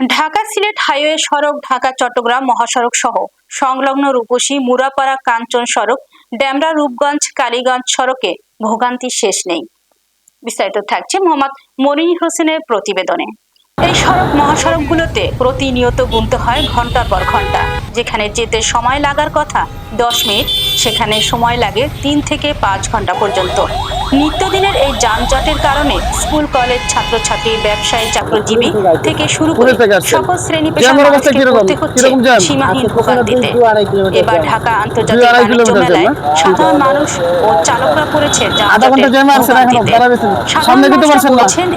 Dhaka Sylhet highway সড়ক, ঢাকা, চট্টগ্রাম মহাসড়ক সহ সংলগ্ন রূপসী, মুরাপাড়া, কাঞ্চন সড়ক, ড্যামরা, রূপগঞ্জ, কালীগঞ্জ সড়কে ভোগান্তি শেষ নেই। বিস্তারিত থাকছে মোহাম্মদ মনির হোসেনের প্রতিবেদনে। এই সড়ক মহাসড়কগুলোতে প্রতিনিয়ত গুনতে হয় ঘণ্টার পর ঘণ্টা, যেখানে যেতে সময় লাগার কথা দশ মিনিট সেখানে সময় লাগে তিন থেকে পাঁচ ঘণ্টা পর্যন্ত। নিত্যদিনের এই যানজটের কারণে স্কুল কলেজ ছাত্রছাত্রী ব্যবসায়ী চাকরিজীবী থেকে শুরু করে? সকল শ্রেণি পেশার? সীমাহীন আচ্ছা, ভোগান্তিতে কিলোমিটার এবার ঢাকা আন্তর্জাতিক বাণিজ্য মেলায় সাধারণ মানুষ ও চালকরা পড়েছে যানজটের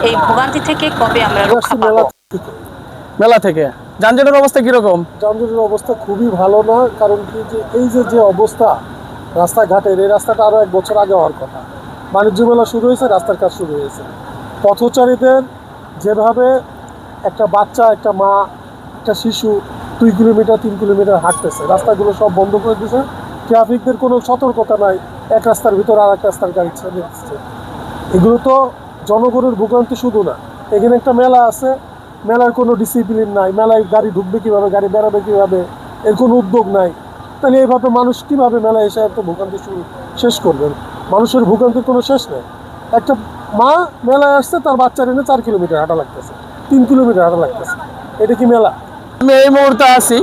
এই ভোগান্তি থেকে কবে আমরা রক্ষা পাবো? মেলা থেকে। যানজটের অবস্থা কীরকম? যানজটের অবস্থা খুবই ভালো না কারণ কি যে এই যে যে অবস্থা রাস্তাঘাটের এই রাস্তাটা আরও এক বছর আগে হওয়ার কথা। বাণিজ্য মেলা শুরু হয়েছে, রাস্তার কাজ শুরু হয়েছে। পথচারীদের যেভাবে একটা বাচ্চা, একটা মা, একটা শিশু দুই কিলোমিটার, তিন কিলোমিটার হাঁটতেছে, রাস্তাগুলো সব বন্ধ করে দিয়েছে ট্রাফিকদের কোনো সতর্কতা নাই, এক রাস্তার ভিতরে আর এক রাস্তার গাড়ি ছেড়ে দিচ্ছে। এগুলো তো জনগণের ভোগান্তি শুধু না, এখানে একটা মেলা আছে, মেলার কোনো ডিসিপ্লিন নাই, মেলায় গাড়ি ঢুকবে কীভাবে, গাড়ি বেরোবে কীভাবে, এর কোনো উদ্যোগ নাই। তাহলে এইভাবে মানুষ কীভাবে মেলায় এসে একটা ভোগান্তি শুরু, শেষ করবেন মানুষের ভোগান্তির কোনো শেষ নেই। একটা মা মেলায় আসছে, তার বাচ্চার এনে চার কিলোমিটার হাঁটা লাগতেছে, তিন কিলোমিটার হাঁটা লাগতেছে। এটা কি মেলা? আমি এই মুহূর্তে আছি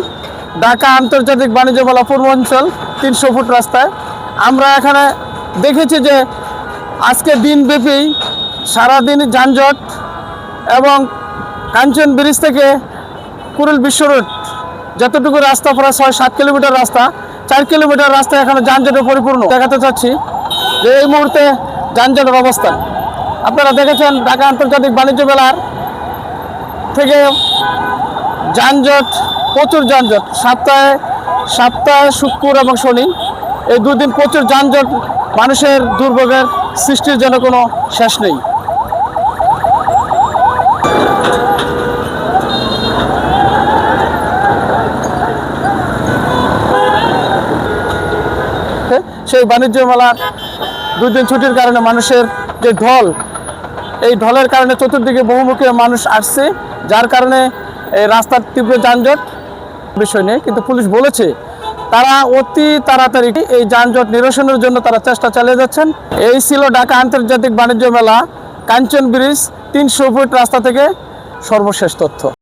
ঢাকা আন্তর্জাতিক বাণিজ্য মেলা পূর্বাঞ্চল তিনশো ফুট রাস্তায়। আমরা এখানে দেখেছি যে আজকে দিনব্যাপী সারাদিন যানজট এবং কাঞ্চন ব্রিজ থেকে কুরুল বিশ্ব রোড যতটুকু রাস্তা প্রায় ছয়, সাত কিলোমিটার রাস্তা, চার কিলোমিটার রাস্তা এখানে যানজটে পরিপূর্ণ। দেখাতে চাচ্ছি যে এই মুহূর্তে যানজটের অবস্থান। আপনারা দেখেছেন ঢাকা আন্তর্জাতিক বাণিজ্য মেলার থেকে যানজট, প্রচুর যানজট। সপ্তাহে সপ্তাহে শুক্র এবং শনি, এই দুদিন প্রচুর যানজট, মানুষের দুর্ভোগের সৃষ্টির জন্য কোনো শেষ নেই। সেই বাণিজ্য মেলার দুই দিন ছুটির কারণে মানুষের যে ঢল, এই ঢলের কারণে চতুর্দিকে বহুমুখী মানুষ আসছে, যার কারণে এই রাস্তার তীব্র যানজট বিষয় নেই, কিন্তু পুলিশ বলেছে তারা অতি তাড়াতাড়ি এই যানজট নিরসনের জন্য তারা চেষ্টা চালিয়ে যাচ্ছেন। এই ছিল ঢাকা আন্তর্জাতিক বাণিজ্য মেলা, কাঞ্চন ব্রিজ, তিনশো ফুট রাস্তা থেকে সর্বশেষ তথ্য।